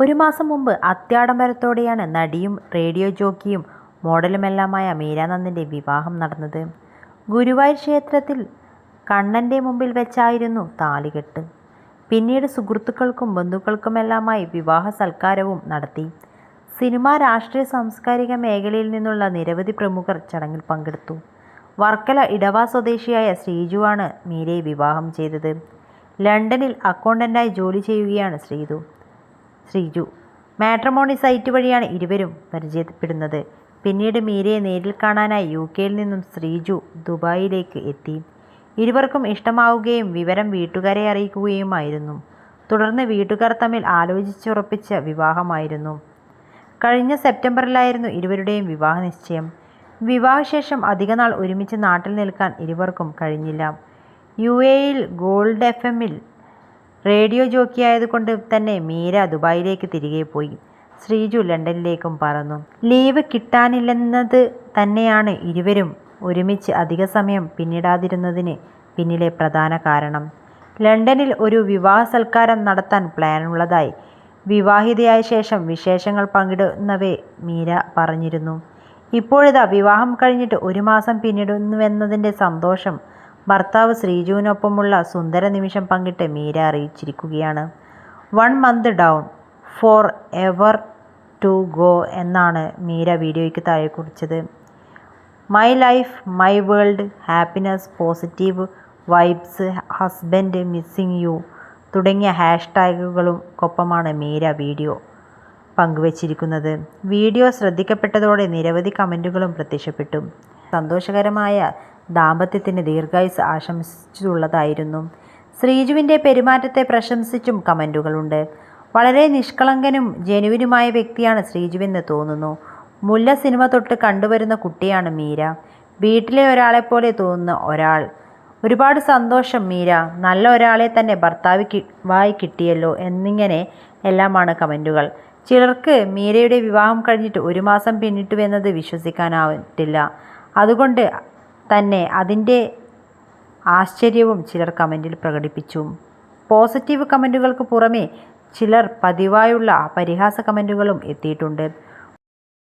ഒരു മാസം മുമ്പ് അത്യാഡംബരത്തോടെയാണ് നടിയും റേഡിയോ ജോക്കിയും മോഡലുമെല്ലാമായ മീരാനന്ദിന്റെ വിവാഹം നടന്നത്. ഗുരുവായൂർ ക്ഷേത്രത്തിൽ കണ്ണന്റെ മുമ്പിൽ വെച്ചായിരുന്നു താലികെട്ട്. പിന്നീട് സുഹൃത്തുക്കൾക്കും ബന്ധുക്കൾക്കുമെല്ലാമായി വിവാഹ സൽക്കാരവും നടത്തി. സിനിമാ, രാഷ്ട്രീയ, സാംസ്കാരിക മേഖലയിൽ നിന്നുള്ള നിരവധി പ്രമുഖർ ചടങ്ങിൽ പങ്കെടുത്തു. വർക്കല ഇടവാ സ്വദേശിയായ ശ്രീജുവാണ് മീരയെ വിവാഹം ചെയ്തത്. ലണ്ടനിൽ അക്കൗണ്ടന്റായി ജോലി ചെയ്യുകയാണ് ശ്രീജു. മാട്രമോണി സൈറ്റ് വഴിയാണ് ഇരുവരും പരിചയപ്പെടുന്നത്. പിന്നീട് മീരയെ നേരിൽ കാണാനായി യു കെയിൽ നിന്നും ശ്രീജു ദുബായിലേക്ക് എത്തി. ഇരുവർക്കും ഇഷ്ടമാവുകയും വിവരം വീട്ടുകാരെ അറിയിക്കുകയുമായിരുന്നു. തുടർന്ന് വീട്ടുകാർ തമ്മിൽ ആലോചിച്ചുറപ്പിച്ച വിവാഹമായിരുന്നു. കഴിഞ്ഞ സെപ്റ്റംബറിലായിരുന്നു ഇരുവരുടെയും വിവാഹ നിശ്ചയം. വിവാഹശേഷം അധികനാൾ ഒരുമിച്ച് നാട്ടിൽ നിൽക്കാൻ ഇരുവർക്കും കഴിഞ്ഞില്ല. യു എയിൽ ഗോൾഡ് എഫ്എമ്മിൽ റേഡിയോ ജോക്കിയായതുകൊണ്ട് തന്നെ മീര ദുബായിലേക്ക് തിരികെ പോയി. ശ്രീജു ലണ്ടനിലേക്കും പറന്നു. ലീവ് കിട്ടാനില്ലെന്നത് തന്നെയാണ് ഇരുവരും ഒരുമിച്ച് അധിക സമയം പിന്നിടാതിരുന്നതിന് പിന്നിലെ പ്രധാന കാരണം. ലണ്ടനിൽ ഒരു വിവാഹ സൽക്കാരം നടത്താൻ പ്ലാനുള്ളതായി വിവാഹിതയായ ശേഷം വിശേഷങ്ങൾ പങ്കിടുന്നവേ മീര പറഞ്ഞിരുന്നു. ഇപ്പോഴിതാ വിവാഹം കഴിഞ്ഞിട്ട് ഒരു മാസം പിന്നിടുന്നുവെന്നതിന്റെ സന്തോഷം ഭർത്താവ് ശ്രീജുവിനൊപ്പമുള്ള സുന്ദര നിമിഷം പങ്കിട്ട് Meera അറിയിച്ചിരിക്കുകയാണ്. One month down, forever to go എന്നാണ് മീര വീഡിയോയ്ക്ക് താഴെ കുറിച്ചത്. My life my world happiness positive vibes husband missing you തുടങ്ങിയ ഹാഷ്ടാഗുകൾക്കൊപ്പമാണ് മീര വീഡിയോ പങ്കുവച്ചിരിക്കുന്നത്. വീഡിയോ ശ്രദ്ധിക്കപ്പെട്ടതോടെ നിരവധി കമന്റുകളും പ്രത്യക്ഷപ്പെട്ടു. സന്തോഷകരമായ ദാമ്പത്യത്തിന് ദീർഘായുസ് ആശംസിച്ചുള്ളതായിരുന്നു. ശ്രീജുവിന്റെ പെരുമാറ്റത്തെ പ്രശംസിച്ചും കമന്റുകളുണ്ട് വളരെ നിഷ്കളങ്കനും ജനുവിനുമായ വ്യക്തിയാണ് ശ്രീജുവെന്ന് തോന്നുന്നു. മുല്ല സിനിമ തൊട്ട് കണ്ടുവരുന്ന കുട്ടിയാണ് മീര. വീട്ടിലെ ഒരാളെപ്പോലെ തോന്നുന്ന ഒരാൾ. ഒരുപാട് സന്തോഷം മീര. നല്ല ഒരാളെ തന്നെ ഭർത്താവ് വായി കിട്ടിയല്ലോ എന്നിങ്ങനെ എല്ലാമാണ് കമന്റുകൾ ചിലർക്ക് മീരയുടെ വിവാഹം കഴിഞ്ഞിട്ട് ഒരു മാസം പിന്നിട്ടുവെന്നത് വിശ്വസിക്കാനാവില്ല അതുകൊണ്ട് തന്നെ അതിന്റെ ആശ്ചര്യവും ചിലർ കമന്റിൽ പ്രകടിപ്പിച്ചു. പോസിറ്റീവ് കമന്റുകൾക്ക് പുറമേ ചിലർ പതിവായുള്ള പരിഹാസ കമന്റുകളും എത്തിയിട്ടുണ്ട്.